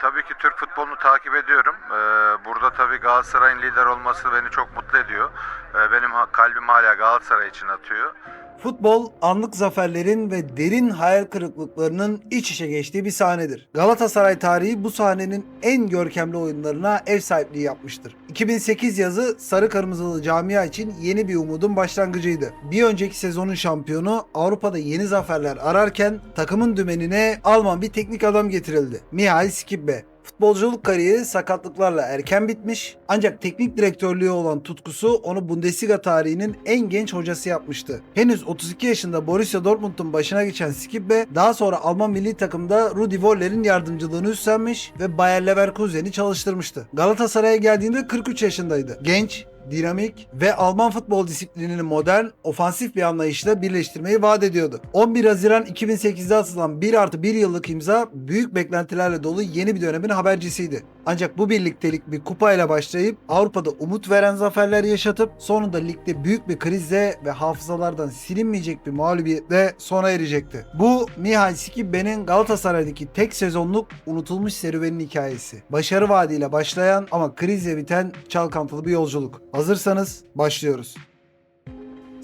tabii ki Türk futbolunu takip ediyorum. E, burada tabii Galatasaray'ın lider olması beni çok mutlu ediyor. E, benim kalbim hala Galatasaray için atıyor. Futbol anlık zaferlerin ve derin hayal kırıklıklarının iç içe geçtiği bir sahnedir. Galatasaray tarihi bu sahnenin en görkemli oyunlarına ev sahipliği yapmıştır. 2008 yazı sarı kırmızılı camia için yeni bir umudun başlangıcıydı. Bir önceki sezonun şampiyonu Avrupa'da yeni zaferler ararken takımın dümenine Alman bir teknik adam getirildi. Mihail Skibbe. Futbolculuk kariyeri sakatlıklarla erken bitmiş ancak teknik direktörlüğü olan tutkusu onu Bundesliga tarihinin en genç hocası yapmıştı. Henüz 32 yaşında Borussia Dortmund'un başına geçen Skibbe daha sonra Alman milli takımda Rudi Voller'in yardımcılığını üstlenmiş ve Bayer Leverkusen'i çalıştırmıştı. Galatasaray'a geldiğinde 43 yaşındaydı. Genç, dinamik ve Alman futbol disiplinini modern, ofansif bir anlayışla birleştirmeyi vaat ediyordu. 11 Haziran 2008'de atılan 1 artı 1 yıllık imza büyük beklentilerle dolu yeni bir dönemin habercisiydi. Ancak bu birliktelik bir kupayla başlayıp Avrupa'da umut veren zaferler yaşatıp sonunda ligde büyük bir krizle ve hafızalardan silinmeyecek bir mağlubiyetle sona erecekti. Bu Mihail Skibbe'nin Galatasaray'daki tek sezonluk unutulmuş serüvenin hikayesi. Başarı vaadiyle başlayan ama krizle biten çalkantılı bir yolculuk. Hazırsanız başlıyoruz.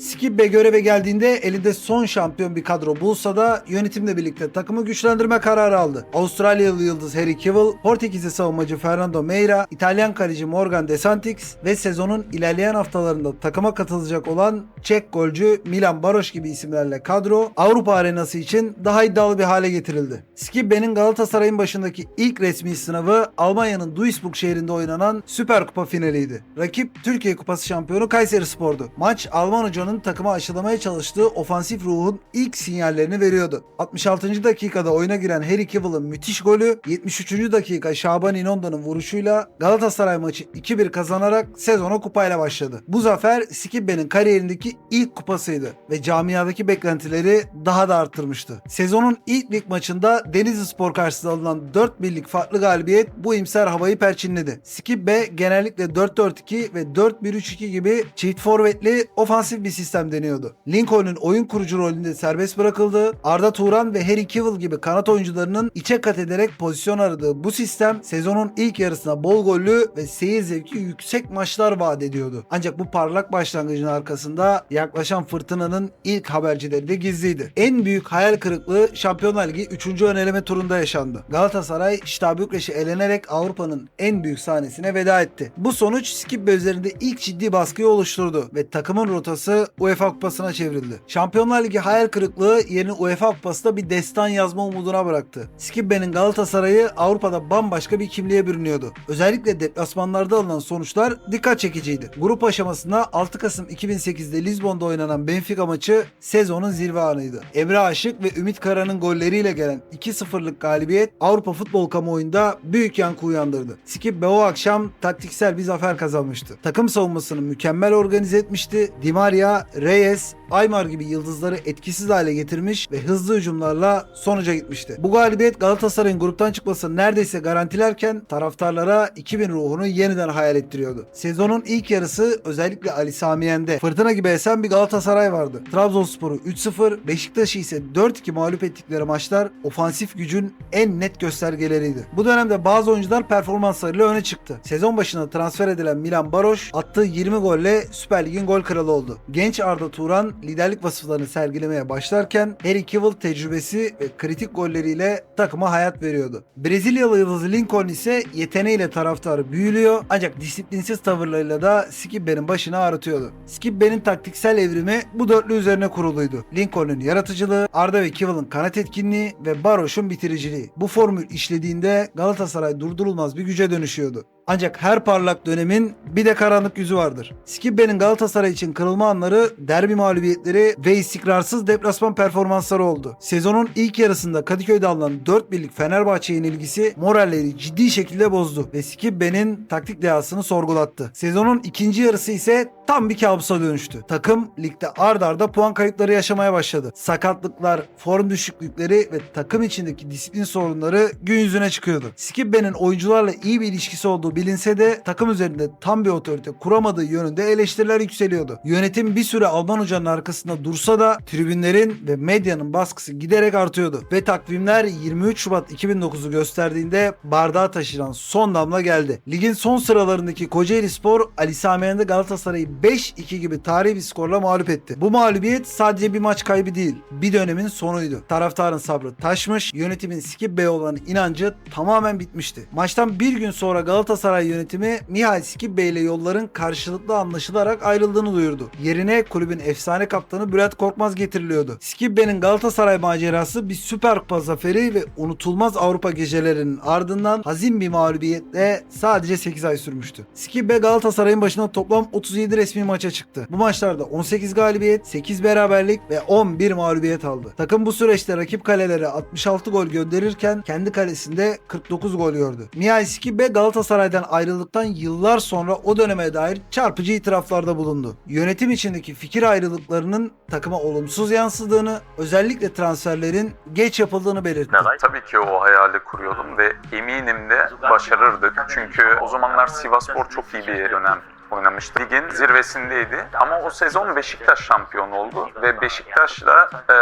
Skibbe göreve geldiğinde elinde son şampiyon bir kadro bulsa da yönetimle birlikte takımı güçlendirme kararı aldı. Avustralyalı yıldız Harry Kewell, Portekizli savunmacı Fernando Meira, İtalyan kaleci Morgan De Santis ve sezonun ilerleyen haftalarında takıma katılacak olan Çek golcü Milan Baroş gibi isimlerle kadro Avrupa arenası için daha iddialı bir hale getirildi. Skibbe'nin Galatasaray'ın başındaki ilk resmi sınavı Almanya'nın Duisburg şehrinde oynanan Süper Kupa finaliydi. Rakip Türkiye Kupası şampiyonu Kayseri Spor'du. Maç Alman hocanın takıma aşılamaya çalıştığı ofansif ruhun ilk sinyallerini veriyordu. 66. dakikada oyuna giren Harry Kewell'ın müthiş golü, 73. dakika Şaban İnonda'nın vuruşuyla Galatasaray maçı 2-1 kazanarak sezona kupayla başladı. Bu zafer Skibbe'nin kariyerindeki ilk kupasıydı ve camiadaki beklentileri daha da arttırmıştı. Sezonun ilk lig maçında Denizli Spor karşısında alınan 4 birlik farklı galibiyet bu imser havayı perçinledi. Skibbe genellikle 4-4-2 ve 4-1-3-2 gibi çift forvetli ofansif bir sistem deniyordu. Lincoln'un oyun kurucu rolünde serbest bırakıldı. Arda Turan ve Harry Kewell gibi kanat oyuncularının içe kat ederek pozisyon aradığı bu sistem sezonun ilk yarısına bol gollü ve seyir zevki yüksek maçlar vaat ediyordu. Ancak bu parlak başlangıcın arkasında yaklaşan fırtınanın ilk habercileri de gizliydi. En büyük hayal kırıklığı Şampiyonlar Ligi 3. öneleme turunda yaşandı. Galatasaray Ştab Bükreş'e elenerek Avrupa'nın en büyük sahnesine veda etti. Bu sonuç Skibbe üzerinde ilk ciddi baskıyı oluşturdu ve takımın rotası UEFA Kupası'na çevrildi. Şampiyonlar Ligi hayal kırıklığı yerini UEFA Kupası'da bir destan yazma umuduna bıraktı. Skibbe'nin Galatasaray'ı Avrupa'da bambaşka bir kimliğe bürünüyordu. Özellikle deplasmanlarda alınan sonuçlar dikkat çekiciydi. Grup aşamasında 6 Kasım 2008'de Lizbon'da oynanan Benfica maçı sezonun zirve anıydı. Emre Aşık ve Ümit Kara'nın golleriyle gelen 2-0'lık galibiyet Avrupa futbol kamuoyunda büyük yankı uyandırdı. Skibbe o akşam taktiksel bir zafer kazanmıştı. Takım savunmasını mükemmel organize etmişti. Di Maria, Reyes, Aymar gibi yıldızları etkisiz hale getirmiş ve hızlı hücumlarla sonuca gitmişti. Bu galibiyet Galatasaray'ın gruptan çıkmasını neredeyse garantilerken taraftarlara 2000 ruhunu yeniden hayal ettiriyordu. Sezonun ilk yarısı özellikle Ali Samiyen'de fırtına gibi esen bir Galatasaray vardı. Trabzonspor'u 3-0, Beşiktaş'ı ise 4-2 mağlup ettikleri maçlar ofansif gücün en net göstergeleriydi. Bu dönemde bazı oyuncular performanslarıyla öne çıktı. Sezon başında transfer edilen Milan Baroş attığı 20 golle Süper Lig'in gol kralı oldu. Genç Arda Turan liderlik vasıflarını sergilemeye başlarken Harry Kewell tecrübesi ve kritik golleriyle takıma hayat veriyordu. Brezilyalı yıldızı Lincoln ise yeteneğiyle taraftarı büyülüyor ancak disiplinsiz tavırlarıyla da Skibbe'nin başını ağrıtıyordu. Skibbe'nin taktiksel evrimi bu dörtlü üzerine kuruluydu. Lincoln'un yaratıcılığı, Arda ve Kewell'ın kanat etkinliği ve Baroş'un bitiriciliği. Bu formül işlediğinde Galatasaray durdurulmaz bir güce dönüşüyordu. Ancak her parlak dönemin bir de karanlık yüzü vardır. Skibbe'nin Galatasaray için kırılma anları, derbi mağlubiyetleri ve istikrarsız deplasman performansları oldu. Sezonun ilk yarısında Kadıköy'de alınan 4 birlik Fenerbahçe yenilgisi moralleri ciddi şekilde bozdu ve Skibbe'nin taktik dehasını sorgulattı. Sezonun ikinci yarısı ise tam bir kabusa dönüştü. Takım ligde ard arda puan kayıpları yaşamaya başladı. Sakatlıklar, form düşüklükleri ve takım içindeki disiplin sorunları gün yüzüne çıkıyordu. Skibbe'nin oyuncularla iyi bir ilişkisi olduğu bilinse de takım üzerinde tam bir otorite kuramadığı yönünde eleştiriler yükseliyordu. Yönetim bir süre Alman hocanın arkasında dursa da tribünlerin ve medyanın baskısı giderek artıyordu. Ve takvimler 23 Şubat 2009'u gösterdiğinde bardağa taşıran son damla geldi. Ligin son sıralarındaki Kocaeli Spor Ali Sami Galatasaray'ı 5-2 gibi tarihi bir skorla mağlup etti. Bu mağlubiyet sadece bir maç kaybı değil, bir dönemin sonuydu. Taraftarın sabrı taşmış, yönetimin Skibbe'ye olan inancı tamamen bitmişti. Maçtan bir gün sonra Galatasaray yönetimi Mihail Skibbe ile yolların karşılıklı anlaşılarak ayrıldığını duyurdu. Yerine kulübün efsane kaptanı Bülent Korkmaz getiriliyordu. Skibbe'nin Galatasaray macerası bir Süper Kupa zaferi ve unutulmaz Avrupa gecelerinin ardından hazin bir mağlubiyetle sadece 8 ay sürmüştü. Skibbe Galatasaray'ın başına toplam 37 resmi maça çıktı. Bu maçlarda 18 galibiyet, 8 beraberlik ve 11 mağlubiyet aldı. Takım bu süreçte rakip kalelere 66 gol gönderirken kendi kalesinde 49 gol gördü. Mihail Skibbe Galatasaray'dan ayrıldıktan yıllar sonra o döneme dair çarpıcı itiraflarda bulundu. Yönetim içindeki fikir ayrılıklarının takıma olumsuz yansıdığını, özellikle transferlerin geç yapıldığını belirtti. Tabii ki o hayali kuruyordum ve eminim de başarırdık. Çünkü o zamanlar Sivasspor çok iyi bir dönem oynamıştı. Ligin zirvesindeydi ama o sezon Beşiktaş şampiyon oldu ve Beşiktaş'la e,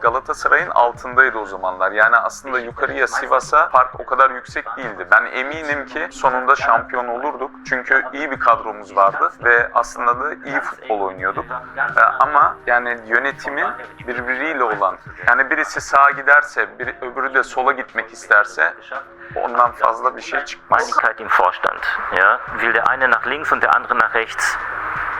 Galatasaray'ın altındaydı o zamanlar. Yani aslında yukarıya Sivas'a fark o kadar yüksek değildi. Ben eminim ki sonunda şampiyon olurduk. Çünkü iyi bir kadromuz vardı ve aslında da iyi futbol oynuyorduk. E, ama yani yönetimin birbiriyle olan yani birisi sağa giderse bir, öbürü de sola gitmek isterse ondan fazla bir şey çıkmaz. Einigkeit im Vorstand. Ja? Will der eine nach links und der andere nach rechts,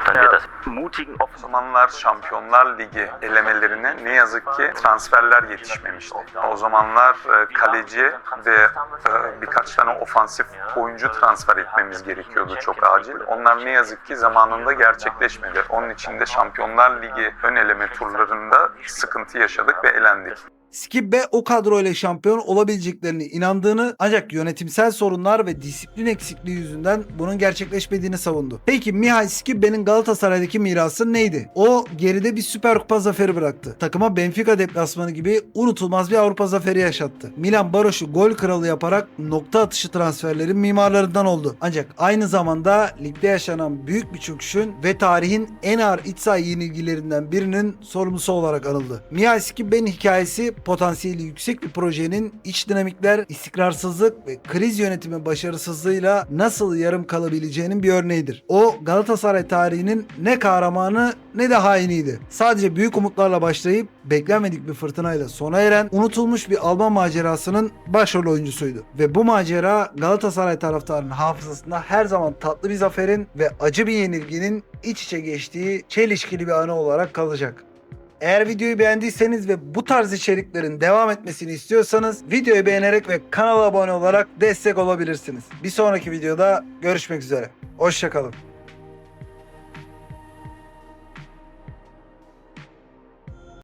dann wird das mutigen O zamanlar Şampiyonlar Ligi elemelerine ne yazık ki transferler yetişmemişti. O zamanlar e, kaleci ve e, birkaç tane ofansif oyuncu transfer etmemiz gerekiyordu çok acil. Onlar ne yazık ki zamanında gerçekleşmedi. Onun için de Şampiyonlar Ligi ön eleme turlarında sıkıntı yaşadık ve elendik. Skibbe o kadroyla şampiyon olabileceklerine inandığını ancak yönetimsel sorunlar ve disiplin eksikliği yüzünden bunun gerçekleşmediğini savundu. Peki Mihail Skibbe'nin Galatasaray'daki mirası neydi? O geride bir Süper Kupa zaferi bıraktı. Takıma Benfica deplasmanı gibi unutulmaz bir Avrupa zaferi yaşattı. Milan Baroş'u gol kralı yaparak nokta atışı transferlerin mimarlarından oldu. Ancak aynı zamanda ligde yaşanan büyük bir çöküşün ve tarihin en ağır iç saha yenilgilerinden birinin sorumlusu olarak anıldı. Mihail Skibbe'nin hikayesi potansiyeli yüksek bir projenin iç dinamikler, istikrarsızlık ve kriz yönetimi başarısızlığıyla nasıl yarım kalabileceğinin bir örneğidir. O Galatasaray tarihinin ne kahramanı ne de hainiydi. Sadece büyük umutlarla başlayıp beklenmedik bir fırtınayla sona eren unutulmuş bir Alman macerasının başrol oyuncusuydu. Ve bu macera Galatasaray taraftarının hafızasında her zaman tatlı bir zaferin ve acı bir yenilginin iç içe geçtiği çelişkili bir anı olarak kalacak. Eğer videoyu beğendiyseniz ve bu tarz içeriklerin devam etmesini istiyorsanız videoyu beğenerek ve kanala abone olarak destek olabilirsiniz. Bir sonraki videoda görüşmek üzere. Hoşçakalın.